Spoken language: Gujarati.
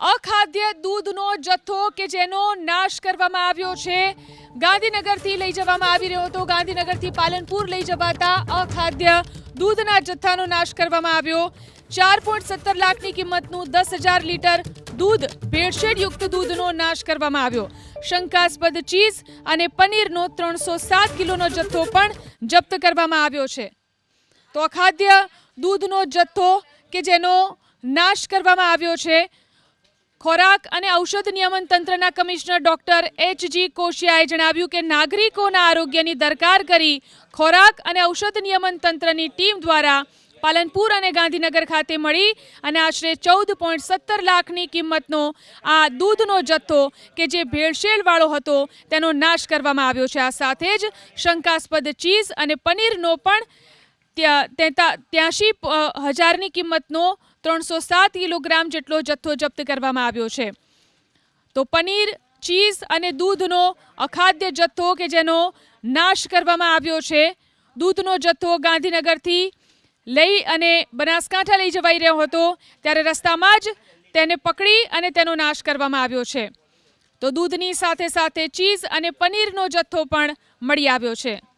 અખાદ્ય દૂધનો જથ્થો કે જેનો નાશ કરવામાં આવ્યો છે? ગાંધીનગરથી લઈ જવામાં આવી રહ્યો હતો. ગાંધીનગરથી પાલનપુર લઈ જવાતા અખાદ્ય દૂધના જથ્થાનો નાશ કરવામાં આવ્યો. ચાર પોઈન્ટ સત્તર લાખની કિંમતનું દસ હજાર લીટર દૂધ, ભેળસેળયુક્ત દૂધનો નાશ કરવામાં આવ્યો. શંકાસ્પદ ચીઝ અને પનીરનો ત્રણસો સાત કિલોનો જથ્થો પણ જપ્ત કરવામાં આવ્યો છે. તો અખાદ્ય દૂધનો જથ્થો કે જેનો નાશ કરવામાં આવ્યો છે? ખોરાક અને ઔષધ નિયમન તંત્રના કમિશનર ડોક્ટર એચ જી કોશિયાએ જણાવ્યું કે નાગરિકોના આરોગ્યની દરકાર કરી ખોરાક અને ઔષધ નિયમન તંત્રની ટીમ દ્વારા પાલનપુર અને ગાંધીનગર ખાતે મળી અને આશરે ચૌદ પોઈન્ટ સત્તર લાખની કિંમતનો આ દૂધનો જથ્થો કે જે ભેળસેળવાળો હતો તેનો નાશ કરવામાં આવ્યો છે. આ સાથે જ શંકાસ્પદ ચીઝ અને પનીરનો પણ ત્યાંશી હજારની કિંમતનો ત્રણસો સાત કિલોગ્રામ જેટલો જથ્થો જપ્ત કરવામાં આવ્યો છે. તો પનીર, ચીઝ અને દૂધનો અખાદ્ય જથ્થો કે જેનો નાશ કરવામાં આવ્યો છે, દૂધનો જથ્થો ગાંધીનગરથી લઈ અને બનાસકાંઠા લઈ જવાઈ રહ્યો હતો, ત્યારે રસ્તામાં જ તેને પકડી અને તેનો નાશ કરવામાં આવ્યો છે. તો દૂધની સાથે સાથે ચીઝ અને પનીરનો જથ્થો પણ મળી આવ્યો છે.